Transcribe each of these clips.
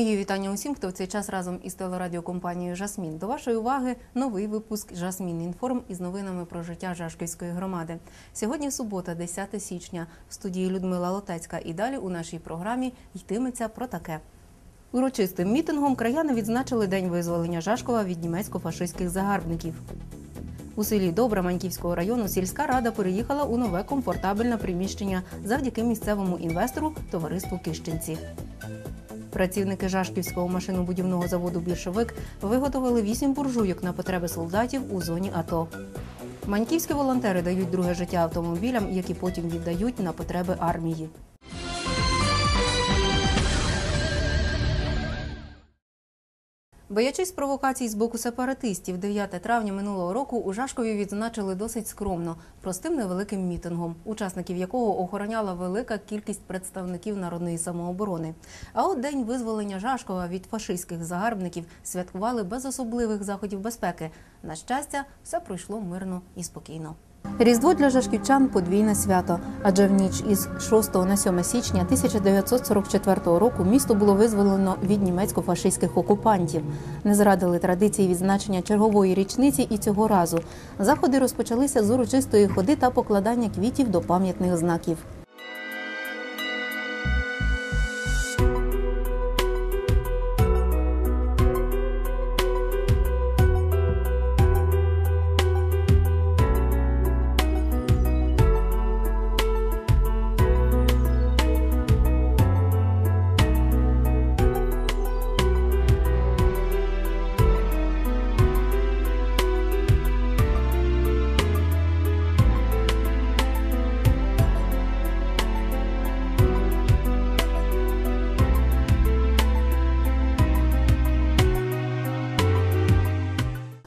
Мої вітання усім, хто в цей час разом із телерадіокомпанією Жасмін. До вашої уваги новий випуск Жасмін Інформ із новинами про життя Жашківської громади. Сьогодні субота, 10 січня. В студії Людмила Лотецька. І далі у нашій програмі йтиметься про таке. Урочистим мітингом краяни відзначили День визволення Жашкова від німецько-фашистських загарбників. У селі Добра Маньківського району сільська рада переїхала у нове комфортабельне приміщення завдяки місцевому інвестору товариству Кищенці. Працівники Жашківського машинобудівного заводу Більшовик виготовили вісім буржуйок на потреби солдатів у зоні АТО. Маньківські волонтери дають друге життя автомобілям, які потім віддають на потреби армії. Боячись провокацій з боку сепаратистів, 9 травня минулого року у Жашкові відзначили досить скромно, простим невеликим мітингом, учасників якого охороняла велика кількість представників народної самооборони. А от день визволення Жашкова від фашистських загарбників святкували без особливих заходів безпеки. На щастя, все пройшло мирно і спокійно. Різдво для жашківчан подвійне свято, адже в ніч із 6 на 7 січня 1944 року місто було визволено від німецько-фашистських окупантів. Не зрадили традиції відзначення чергової річниці і цього разу. Заходи розпочалися з урочистої ходи та покладання квітів до пам'ятних знаків.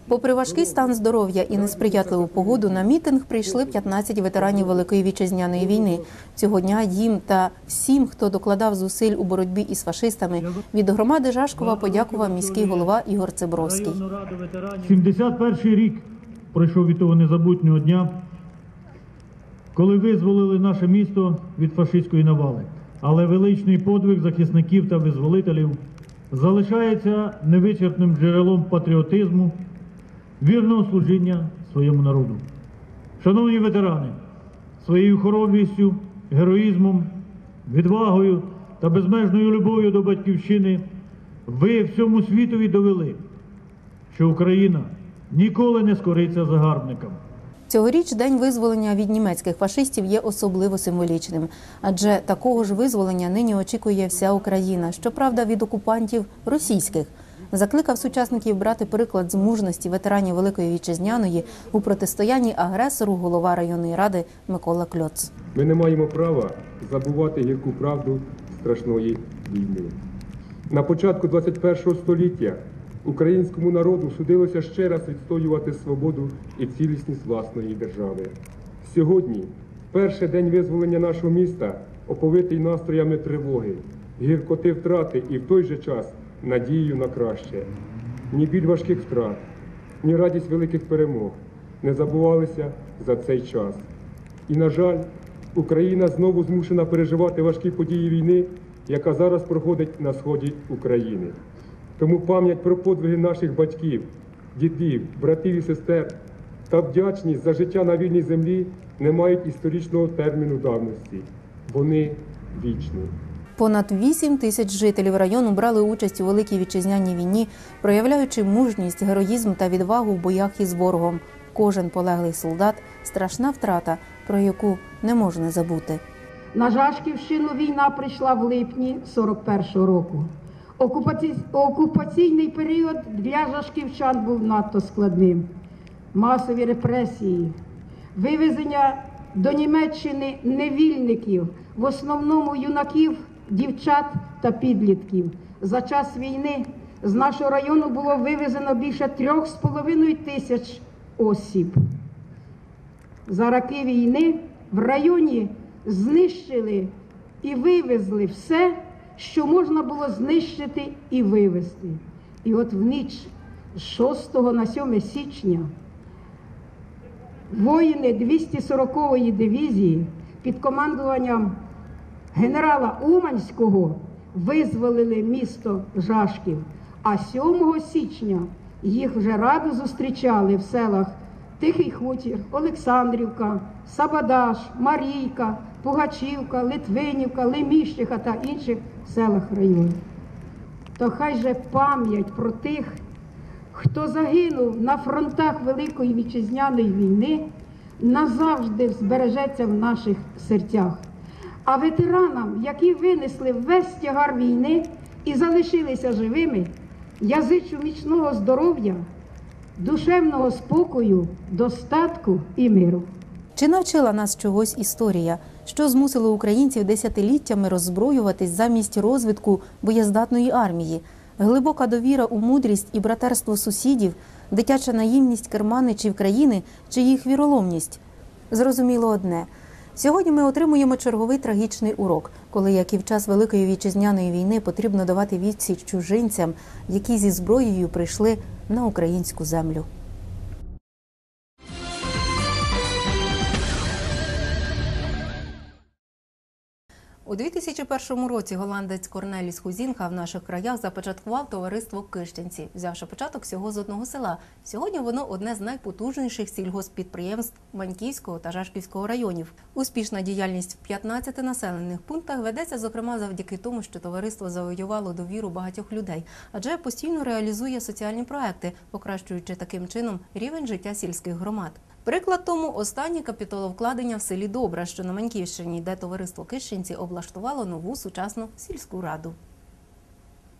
Попри важкий стан здоров'я і несприятливу погоду, на мітинг прийшли 15 ветеранів Великої вітчизняної війни. Цього дня їм та всім, хто докладав зусиль у боротьбі із фашистами, від громади Жашкова подякував міський голова Ігор Цибровський. 71 рік пройшов від того незабутнього дня, коли визволили наше місто від фашистської навали. Але величний подвиг захисників та визволителів залишається невичерпним джерелом патріотизму, вірного служіння своєму народу. Шановні ветерани, своєю хоробрістю, героїзмом, відвагою та безмежною любов'ю до батьківщини ви всьому світові довели, що Україна ніколи не скориться загарбникам. Цьогоріч день визволення від німецьких фашистів є особливо символічним, адже такого ж визволення нині очікує вся Україна, щоправда, від окупантів російських. Закликав сучасників брати приклад з мужності ветеранів Великої вітчизняної у протистоянні агресору голова районної ради Микола Кльоц. Ми не маємо права забувати гірку правду страшної війни. На початку 21 століття українському народу судилося ще раз відстоювати свободу і цілісність власної держави. Сьогодні, перший день визволення нашого міста, оповитий настроями тривоги, гіркоти втрати і в той же час надією на краще. Ні біль важких втрат, ні радість великих перемог не забувалися за цей час. І, на жаль, Україна знову змушена переживати важкі події війни, яка зараз проходить на сході України. Тому пам'ять про подвиги наших батьків, дідів, братів і сестер та вдячність за життя на вільній землі не мають історичного терміну давності. Вони вічні. Понад 8 тисяч жителів району брали участь у великій вітчизняній війні, проявляючи мужність, героїзм та відвагу в боях із ворогом. Кожен полеглий солдат страшна втрата, про яку не можна забути. На Жашківщину війна прийшла в липні 41-го року. Окупаці... Окупаційний період для жашківчан був надто складним. Масові репресії, вивезення до Німеччини невільників, в основному юнаків, дівчат та підлітків. За час війни з нашого району було вивезено більше трьох з половиною тисяч осіб. За роки війни в районі знищили і вивезли все, що можна було знищити і вивезти. І от в ніч з 6 на 7 січня воїни 240-ї дивізії під командуванням генерала Уманського визволили місто Жашків. А 7 січня їх вже радо зустрічали в селах Тихий Хутір, Олександрівка, Сабадаш, Марійка, Пугачівка, Литвинівка, Леміщиха та інших селах району. То хай же пам'ять про тих, хто загинув на фронтах Великої вітчизняної війни, назавжди збережеться в наших серцях. А ветеранам, які винесли весь тягар війни і залишилися живими, я зичу міцного здоров'я, душевного спокою, достатку і миру. Чи навчила нас чогось історія? Що змусило українців десятиліттями роззброюватись замість розвитку боєздатної армії? Глибока довіра у мудрість і братерство сусідів, дитяча наївність керманичів країни чи їх віроломність? Зрозуміло одне. Сьогодні ми отримуємо черговий трагічний урок, коли, як і в час Великої вітчизняної війни, потрібно давати відсіч чужинцям, які зі зброєю прийшли на українську землю. У 2001 році голландець Корнеліс Хузінга в наших краях започаткував товариство Кищенці, взявши початок всього з одного села. Сьогодні воно одне з найпотужніших сільгоспідприємств Маньківського та Жашківського районів. Успішна діяльність в 15 населених пунктах ведеться зокрема завдяки тому, що товариство завоювало довіру багатьох людей, адже постійно реалізує соціальні проекти, покращуючи таким чином рівень життя сільських громад. Приклад тому останнє капіталовкладення в селі Добра, що на Маньківщині, де товариство Кишинці облаштувало нову сучасну сільську раду.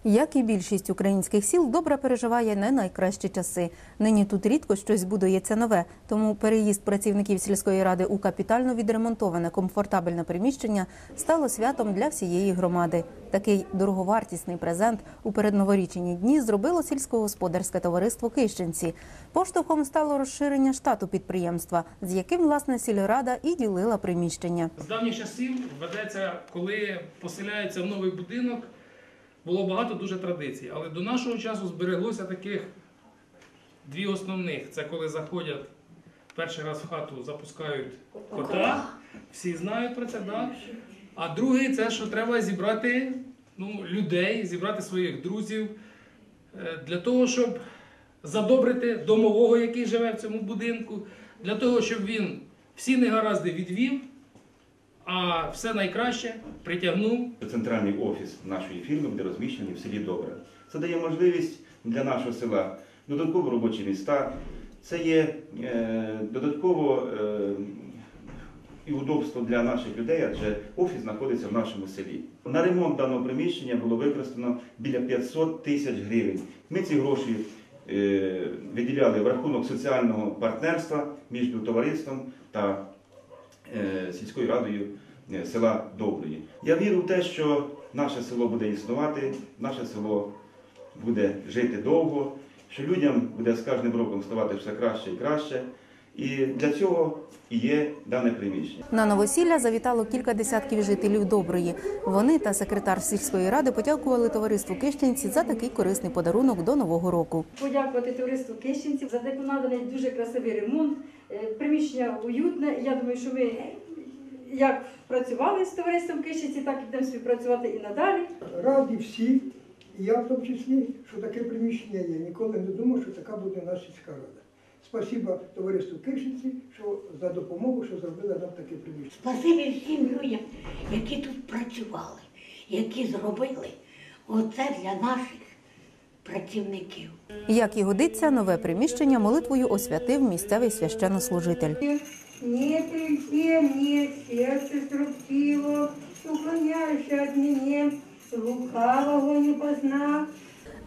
Як і більшість українських сіл, Добра переживає не найкращі часи. Нині тут рідко щось будується нове, тому переїзд працівників сільської ради у капітально відремонтоване комфортабельне приміщення стало святом для всієї громади. Такий дороговартісний презент у передноворічні дні зробило сільськогосподарське товариство Кищенці. Поштовхом стало розширення штату підприємства, з яким власне сільрада і ділила приміщення. З давніх часів ведеться, коли поселяється в новий будинок, було багато дуже традицій. Але до нашого часу збереглося таких дві основних. Це коли заходять перший раз в хату, запускають кота, всі знають про це, да? А другий це, що треба зібрати ну, людей, зібрати своїх друзів е, для того, щоб задобрити домового, який живе в цьому будинку, для того, щоб він всі негаразди відвів, а все найкраще притягнув Центральний офіс нашої фірми буде розміщений в селі Добре. Це дає можливість для нашого села додатково робочі міста. Це є е, додатково е, і удобство для наших людей, адже офіс знаходиться в нашому селі. На ремонт даного приміщення було використано біля 500 тисяч гривень. Ми ці гроші е, виділяли в рахунок соціального партнерства між товариством та сільською радою е, села Доброї. Я вірю в те, що наше село буде існувати, наше село буде жити довго, що людям буде з кожним роком ставати все краще і краще. І для цього і є дане приміщення. На новосілля завітало кілька десятків жителів Доброї. Вони та секретар сільської ради подякували товариству Кищенці за такий корисний подарунок до нового року. подякувати товариству Кищенців за виконаний дуже красивий ремонт. Е, Приміщення уютне. Я думаю, що ми як працювали з товариством Кищенці, так і будемо співпрацювати і надалі. раді всі, і я в тому числі, що таке приміщення є. Ніколи не думав, що така буде наша сільська рада. Спасибо товариству Кишинці, що за допомогу, що зробили нам таке приміщення. Спасибі всім людям, які тут працювали, які зробили оце для наших працівників. Як і годиться, нове приміщення молитвою освятив місцевий священнослужитель. Не прийти мне сердце строптиво, уклоняюще от меня, лукавого не познав.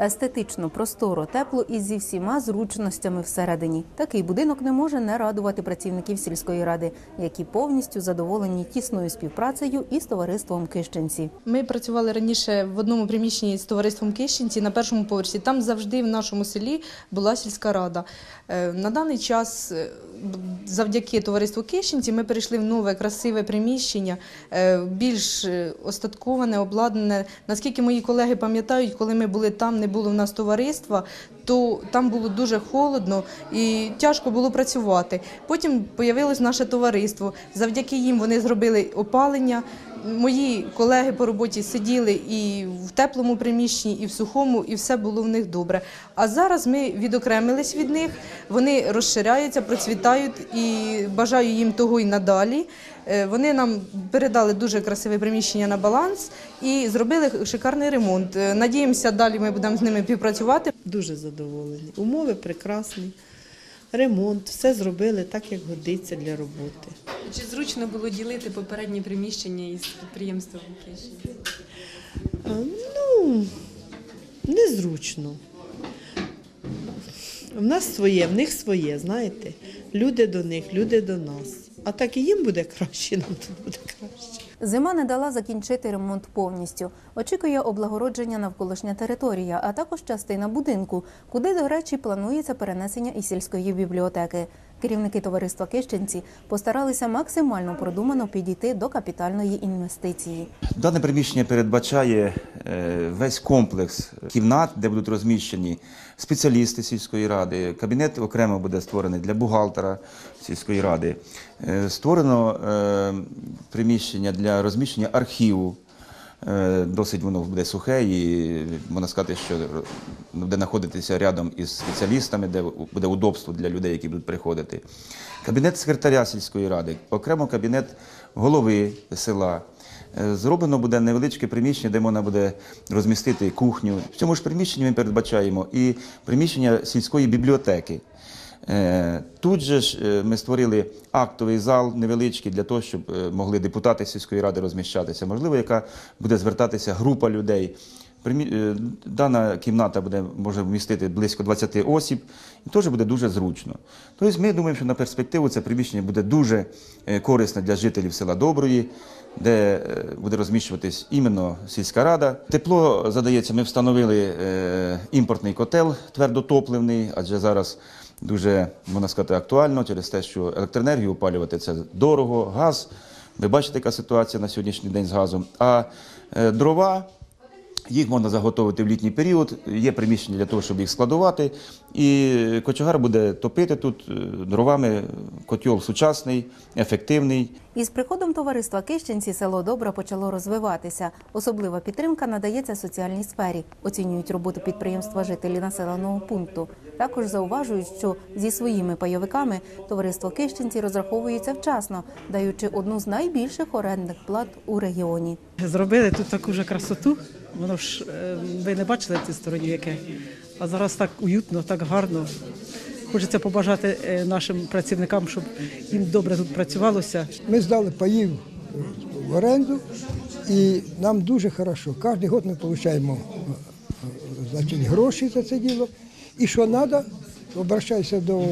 Естетично, просторо, тепло і зі всіма зручностями всередині. Такий будинок не може не радувати працівників сільської ради, які повністю задоволені тісною співпрацею із товариством Кищенці. Ми працювали раніше в одному приміщенні з товариством Кищенці на першому поверсі. Там завжди в нашому селі була сільська рада. Е, На даний час, е, завдяки товариству Кищенці, ми перейшли в нове красиве приміщення, е, більш остатковане, обладнане. Наскільки мої колеги пам'ятають, коли ми були там, не було в нас товариства, то там було дуже холодно і тяжко було працювати. Потім появилось наше товариство. Завдяки їм вони зробили опалення. Мої колеги по роботі сиділи і в теплому приміщенні, і в сухому, і все було в них добре. А зараз ми відокремились від них, вони розширяються, процвітають і бажаю їм того і надалі. Е, Вони нам передали дуже красиве приміщення на баланс і зробили шикарний ремонт. Е, Надіємося, далі ми будемо з ними співпрацювати. Дуже задоволені. Умови прекрасні, ремонт, все зробили так, як годиться для роботи. Чи зручно було ділити попереднє приміщення із підприємством Кишинці? А, Ну, незручно. В нас своє, в них своє, знаєте. Люди до них, люди до нас. А так і їм буде краще, нам тут буде краще. Зима не дала закінчити ремонт повністю. Очікує облагородження навколишня територія, а також частина будинку, куди, до речі, планується перенесення і сільської бібліотеки. Керівники товариства Кищенці постаралися максимально продумано підійти до капітальної інвестиції. Дане приміщення передбачає е, весь комплекс кімнат, де будуть розміщені спеціалісти сільської ради. Кабінет окремо буде створений для бухгалтера сільської ради. Е, Створено е, приміщення для розміщення архіву. Е, Досить воно буде сухе і можна сказати, що буде знаходитися рядом із спеціалістами, де буде удобство для людей, які будуть приходити. Кабінет секретаря сільської ради, окремо кабінет голови села. Е, Зроблено буде невеличке приміщення, де можна буде розмістити кухню. В цьому ж приміщенні ми передбачаємо і приміщення сільської бібліотеки. Е, Тут же ж е, ми створили актовий зал невеличкий для того, щоб е, могли депутати сільської ради розміщатися. Можливо, яка буде звертатися група людей. Дана кімната буде може вмістити близько 20 осіб, і теж буде дуже зручно. Тобто ми думаємо, що на перспективу це приміщення буде дуже корисне для жителів села Доброї, де буде розміщуватись іменно сільська рада. Тепло задається, ми встановили імпортний котел твердотопливний, адже зараз дуже можна сказати актуально через те, що електроенергію опалювати це дорого, газ. Ви бачите, яка ситуація на сьогоднішній день з газом. А е, дрова. Їх можна заготовити в літній період, є приміщення для того, щоб їх складувати. І кочегар буде топити тут е, дровами. Котел сучасний, ефективний. Із приходом товариства Кищенці село Добра почало розвиватися. Особлива підтримка надається соціальній сфері. Оцінюють роботу підприємства жителі населеного пункту. Також зауважують, що зі своїми пайовиками товариство Кищенці розраховується вчасно, даючи одну з найбільших орендних плат у регіоні. Зробили тут таку вже красоту. Воно ж е, ви не бачили цю стороні яке. А зараз так уютно, так гарно. Хочеться побажати е, нашим працівникам, щоб їм добре тут працювалося. Ми здали паїв в оренду, і нам дуже хорошо. Кожен рік ми отримуємо значить, гроші за це діло. І що треба, обращайся до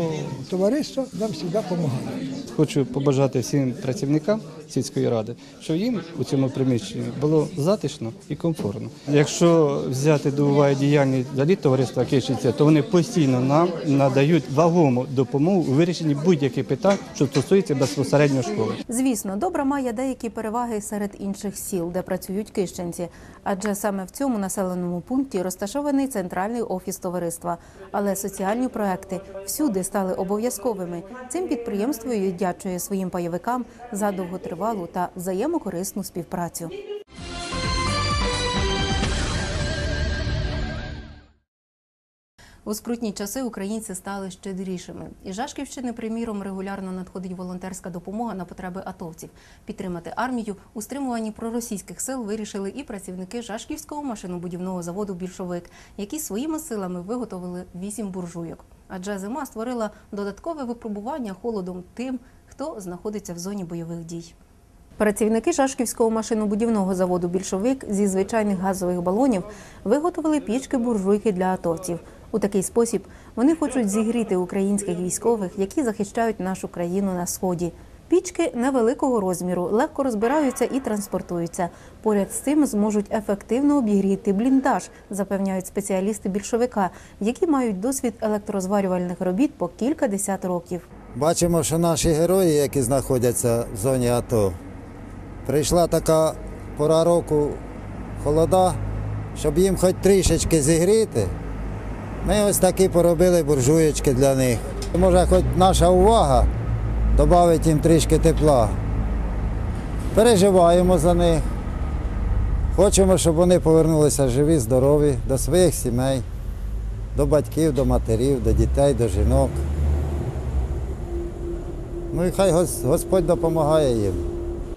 товариства, нам завжди допомагають. Хочу побажати всім працівникам сільської ради, щоб їм у цьому приміщенні було затишно і комфортно. Якщо взяти до уваги діяльність взагалі товариства Кишиця, то вони постійно нам надають вагому допомогу у вирішенні будь-яких питань, що стосується безпосередньо школи. Звісно, добра має деякі переваги серед інших сіл, де працюють кищенці, адже саме в цьому населеному пункті розташований центральний офіс товариства. Але соціальні проекти всюди стали обов'язковими. Цим підприємство віддячує своїм пайовикам за довготривалу та взаємокорисну співпрацю. У скрутні часи українці стали щедрішими. Із Жашківщини, приміром, регулярно надходить волонтерська допомога на потреби атовців. Підтримати армію у стримуванні проросійських сил вирішили і працівники Жашківського машинобудівного заводу Більшовик, які своїми силами виготовили вісім буржуйок. Адже зима створила додаткове випробування холодом тим, хто знаходиться в зоні бойових дій. Працівники Жашківського машинобудівного заводу Більшовик зі звичайних газових балонів виготовили пічки-буржуйки для атовців. У такий спосіб вони хочуть зігріти українських військових, які захищають нашу країну на сході. Пічки невеликого розміру, легко розбираються і транспортуються. Поряд з цим зможуть ефективно обігріти бліндаж, запевняють спеціалісти більшовика, які мають досвід електрозварювальних робіт по кілька десят років. Бачимо, що наші герої, які знаходяться в зоні АТО, прийшла така пора року холода, щоб їм хоч трішечки зігріти. Ми ось такі поробили буржуєчки для них. Може, хоч наша увага додавить їм трішки тепла. Переживаємо за них. Хочемо, щоб вони повернулися живі, здорові до своїх сімей, до батьків, до матерів, до дітей, до жінок. Ну і хай Господь допомагає їм.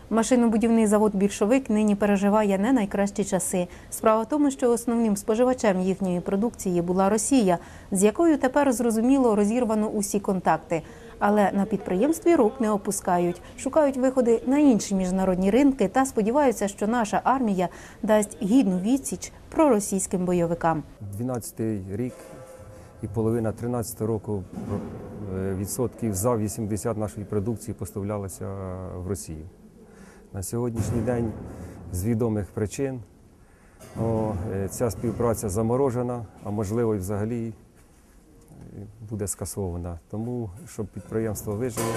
Машинобудівний завод Більшовик нині переживає не найкращі часи. Справа в тому, що основним споживачем їхньої продукції була Росія, з якою тепер зрозуміло розірвано усі контакти. Але на підприємстві рук не опускають, шукають виходи на інші міжнародні ринки та сподіваються, що наша армія дасть гідну відсіч проросійським бойовикам. 12 рік і половина 13 року е, відсотків за 80 нашої продукції поставлялося в Росію. На сьогоднішній день з відомих причин о, е, ця співпраця заморожена, а можливо і взагалі е, буде скасована. Тому, щоб підприємство вижило,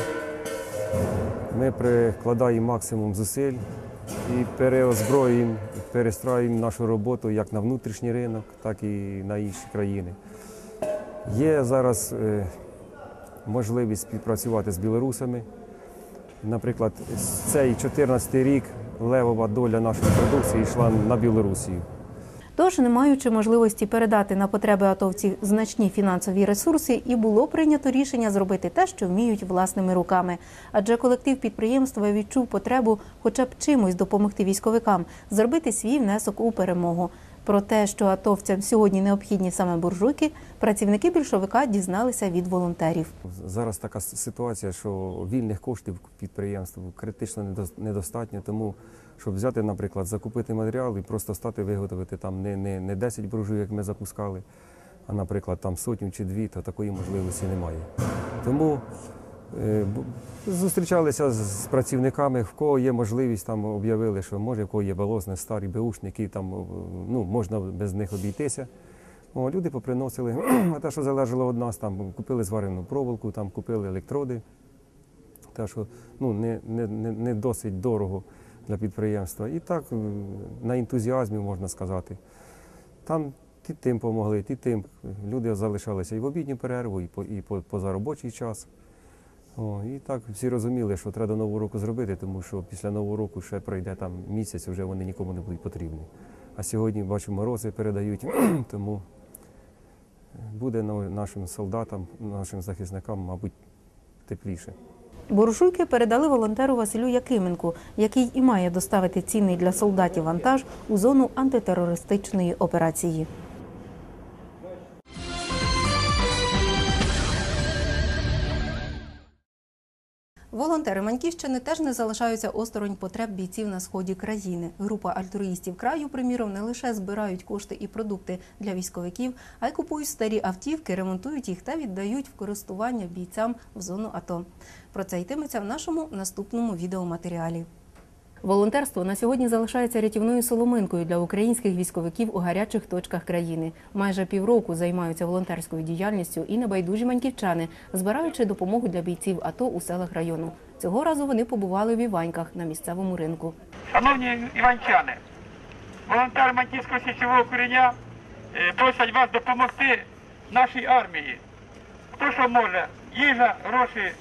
ми прикладаємо максимум зусиль і переозброїмо, перестраюємо нашу роботу як на внутрішній ринок, так і на інші країни. Є зараз е, можливість співпрацювати з білорусами. Наприклад, цей 14 рік левова доля нашої продукції йшла на Білорусію. Тож, не маючи можливості передати на потреби атовців значні фінансові ресурси, і було прийнято рішення зробити те, що вміють власними руками. Адже колектив підприємства відчув потребу хоча б чимось допомогти військовикам, зробити свій внесок у перемогу. Про те, що атовцям сьогодні необхідні саме буржуйки, працівники більшовика дізналися від волонтерів. Зараз така ситуація, що вільних коштів підприємству критично недос- недостатньо, тому щоб взяти, наприклад, закупити матеріал і просто стати виготовити там не, не, не 10 буржуй, як ми запускали, а, наприклад, там сотню чи дві, то такої можливості немає. Тому зустрічалися з, працівниками, в кого є можливість, там об'явили, що може, в кого є балозне, старі беушники, там ну, можна без них обійтися. О, люди поприносили, а те, що залежало від нас, там купили зварену проволоку, там купили електроди. Те, що ну, не, не, не, досить дорого для підприємства. І так на ентузіазмі можна сказати. Там ті тим допомогли, ті тим. Люди залишалися і в обідню перерву, і по, і по, позаробочий час. О, і так всі розуміли, що треба Нового року зробити, тому що після Нового року ще пройде там місяць, вже вони нікому не будуть потрібні. А сьогодні, бачу, морози передають, тому буде нашим солдатам, нашим захисникам, мабуть, тепліше. Буржуйки передали волонтеру Василю Якименку, який і має доставити цінний для солдатів вантаж у зону антитерористичної операції. Волонтери Маньківщини теж не залишаються осторонь потреб бійців на сході країни. Група альтруїстів краю, приміром, не лише збирають кошти і продукти для військовиків, а й купують старі автівки, ремонтують їх та віддають в користування бійцям в зону АТО. Про це йтиметься в нашому наступному відеоматеріалі. Волонтерство на сьогодні залишається рятівною соломинкою для українських військовиків у гарячих точках країни. Майже півроку займаються волонтерською діяльністю і небайдужі маньківчани, збираючи допомогу для бійців АТО у селах району. Цього разу вони побували в Іваньках на місцевому ринку. Шановні іванчани, волонтери Мантівського січового кореня е, просять вас допомогти нашій армії. Хто що може, їжа, гроші,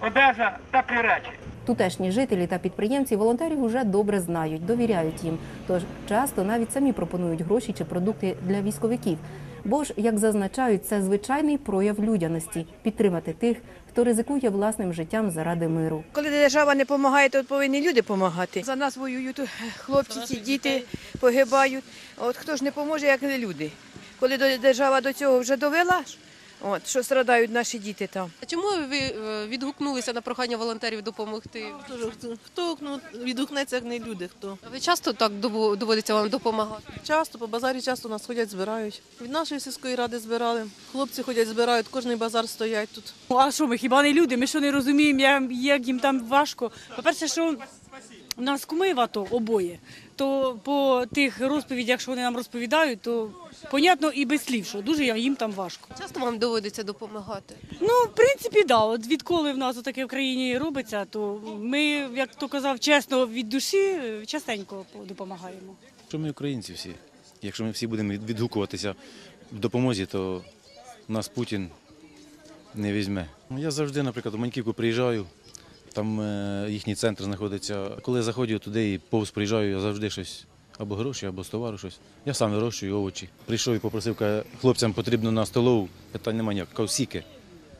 одежа, теплі речі. Тутешні жителі та підприємці волонтерів уже добре знають, довіряють їм. Тож часто навіть самі пропонують гроші чи продукти для військовиків. Бо ж, як зазначають, це звичайний прояв людяності підтримати тих, хто ризикує власним життям заради миру. Коли держава не допомагає, то повинні люди допомагати. За нас воюють хлопці, ці діти погибають. От хто ж не поможе, як не люди. Коли держава до цього вже довела, от що страдають наші діти там. А Чому ви е, відгукнулися на прохання волонтерів допомогти? Хто ну, відгукнеться, як не люди, хто. Ви часто так доводиться вам допомагати? Часто, по базарі часто нас ходять, збирають. Від нашої сільської ради збирали. Хлопці ходять, збирають, кожний базар стоять тут. А що ми хіба не люди? Ми що не розуміємо, як- їм там важко. По-перше, що у нас куми в АТО обоє, то по тих розповідях, що вони нам розповідають, то понятно і без слів, що дуже їм там важко. Часто вам доводиться допомагати? Ну, в принципі, да. От відколи в нас таке в країні робиться, то ми, як то казав, чесно від душі частенько допомагаємо. Що ми українці всі. Якщо ми всі будемо від- відгукуватися в допомозі, то нас Путін не візьме. Ну, Я завжди, наприклад, у Маньківку приїжджаю, Там е, їхній центр знаходиться. Коли я заходжу туди і повз приїжджаю, я завжди щось або гроші, або з товару щось. Я сам вирощую овочі. Прийшов і попросив, каже, хлопцям потрібно на столову, питань немає ніяк. Кажу, сіки.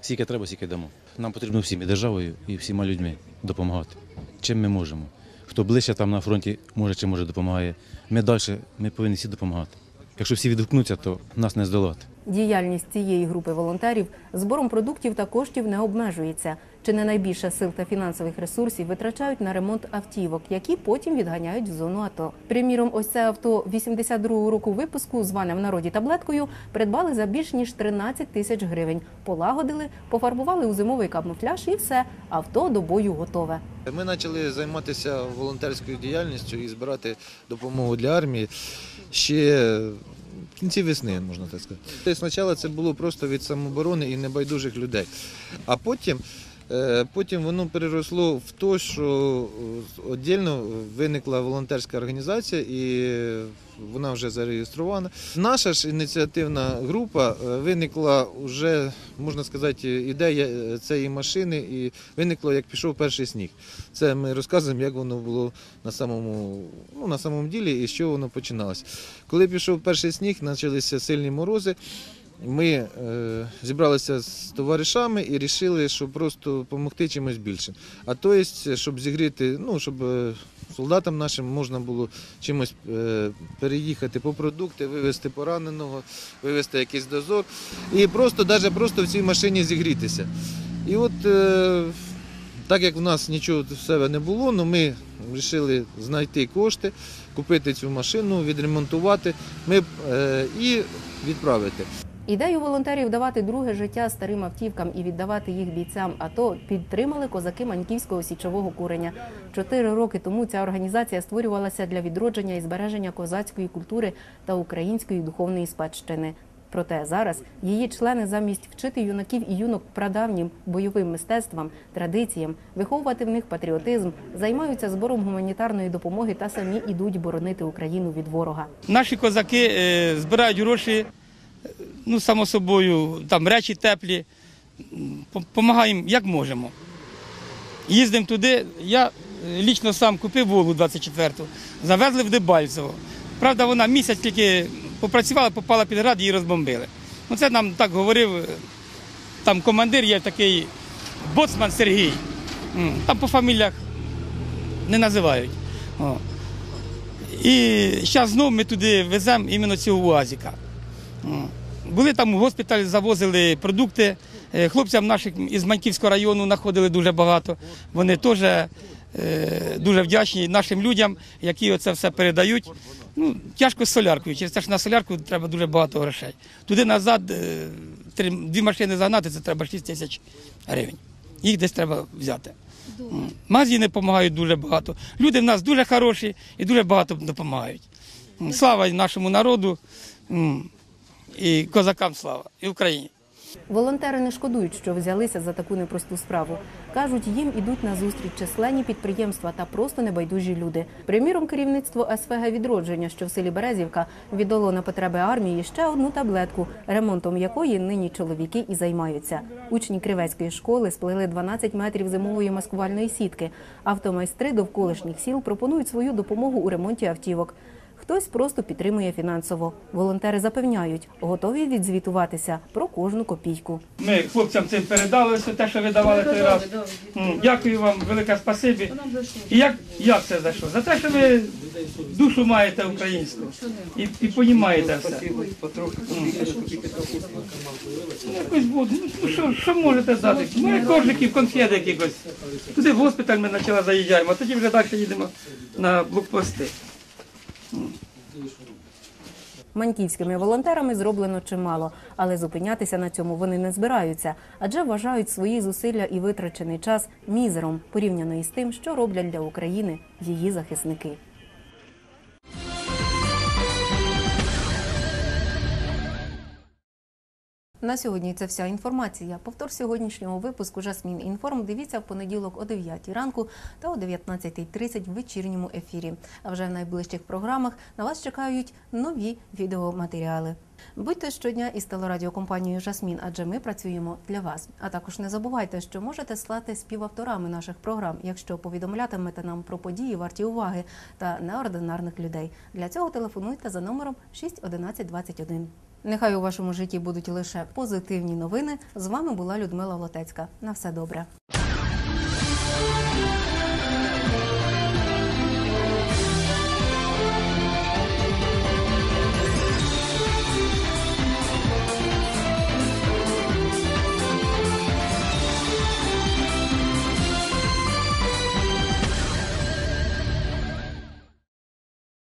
Сіки треба, сіки дамо. Нам потрібно всім і державою, і всіма людьми допомагати. Чим ми можемо. Хто ближче там на фронті може чи може допомагає. Ми далі ми повинні всі допомагати. Якщо всі відгукнуться, то нас не здолати. Діяльність цієї групи волонтерів збором продуктів та коштів не обмежується. Чи не найбільше сил та фінансових ресурсів витрачають на ремонт автівок, які потім відганяють в зону АТО. Приміром, ось це авто 82-го року випуску, зване в народі таблеткою, придбали за більш ніж 13 тисяч гривень. Полагодили, пофарбували у зимовий камуфляж і все. Авто до бою готове. Ми почали займатися волонтерською діяльністю і збирати допомогу для армії ще кінці весни, можна так сказати. Спочатку це було просто від самооборони і небайдужих людей. А потім, потім воно переросло в те, що віддільно виникла волонтерська організація і вона вже зареєстрована. Наша ж ініціативна група е, виникла вже, можна сказати, ідея е, цієї машини і виникло, як пішов перший сніг. Це ми розказуємо, як воно було на самому, ну, на самому ділі і з чого воно починалося. Коли пішов перший сніг, почалися сильні морози. Ми е, зібралися з товаришами і вирішили, що просто допомогти чимось більшим. А то є, щоб зігріти, ну, щоб е, солдатам нашим можна було чимось е, переїхати по продукти, вивезти пораненого, вивезти якийсь дозор. І просто, навіть просто в цій машині зігрітися. І от е, так як в нас нічого в себе не було, ну ми вирішили знайти кошти, купити цю машину, відремонтувати ми, е, і відправити. Ідею волонтерів давати друге життя старим автівкам і віддавати їх бійцям АТО підтримали козаки Маньківського січового куреня. Чотири роки тому ця організація створювалася для відродження і збереження козацької культури та української духовної спадщини. Проте зараз її члени замість вчити юнаків і юнок прадавнім бойовим мистецтвам, традиціям, виховувати в них патріотизм, займаються збором гуманітарної допомоги та самі ідуть боронити Україну від ворога. Наші козаки е, збирають гроші, ну, само собою, там речі теплі, допомагаємо як можемо. Їздимо туди. Я е, лічно сам купив Волу 24-ту, завезли в Дебальцево. Правда, вона місяць тільки попрацювала, попала під град, її розбомбили. Ну, це нам так говорив, е, там командир є такий боцман Сергій. Там по фаміліях не називають. І зараз знову ми туди веземо іменно цього УАЗіка. Були там у госпіталь, завозили продукти. Е, Хлопцям наших із Маньківського району знаходили дуже багато. Вони теж е, дуже вдячні нашим людям, які оце все передають. Ну, тяжко з соляркою. Через те, що на солярку треба дуже багато грошей. Туди назад е, дві машини загнати, це треба 6 тисяч гривень. Їх десь треба взяти. Магазини допомагають дуже багато. Люди в нас дуже хороші і дуже багато допомагають. Слава нашому народу і козакам слава, і Україні. Волонтери не шкодують, що взялися за таку непросту справу. Кажуть, їм ідуть на зустріч численні підприємства та просто небайдужі люди. Приміром, керівництво СФГ відродження, що в селі Березівка, віддало на потреби армії ще одну таблетку, ремонтом якої нині чоловіки і займаються. Учні Кривецької школи сплели 12 метрів зимової маскувальної сітки. Автомайстри довколишніх сіл пропонують свою допомогу у ремонті автівок. Хтось просто підтримує фінансово. Волонтери запевняють, готові відзвітуватися про кожну копійку. Ми хлопцям цим передали все те, що ви давали той раз. Дякую вам, велике спасибі. І як, як це за що? За те, що ви душу маєте українську і, і понімаєте все. Ну, Якось буде. Ну, що, що можете дати? Ну, коржиків, конфет якихось. Туди в госпіталь ми почали заїжджаємо, а тоді вже далі їдемо на блокпости. Маньківськими волонтерами зроблено чимало, але зупинятися на цьому вони не збираються, адже вважають свої зусилля і витрачений час мізером порівняно із тим, що роблять для України її захисники. На сьогодні це вся інформація. Повтор сьогоднішнього випуску Жасмін Інформ дивіться в понеділок о 9 ранку та о 19.30 в вечірньому ефірі. А вже в найближчих програмах на вас чекають нові відеоматеріали. Будьте щодня із телерадіокомпанією Жасмін, адже ми працюємо для вас. А також не забувайте, що можете стати співавторами наших програм, якщо повідомлятимете нам про події варті уваги та неординарних людей. Для цього телефонуйте за номером 61121. Нехай у вашому житті будуть лише позитивні новини. З вами була Людмила Лотецька. На все добре.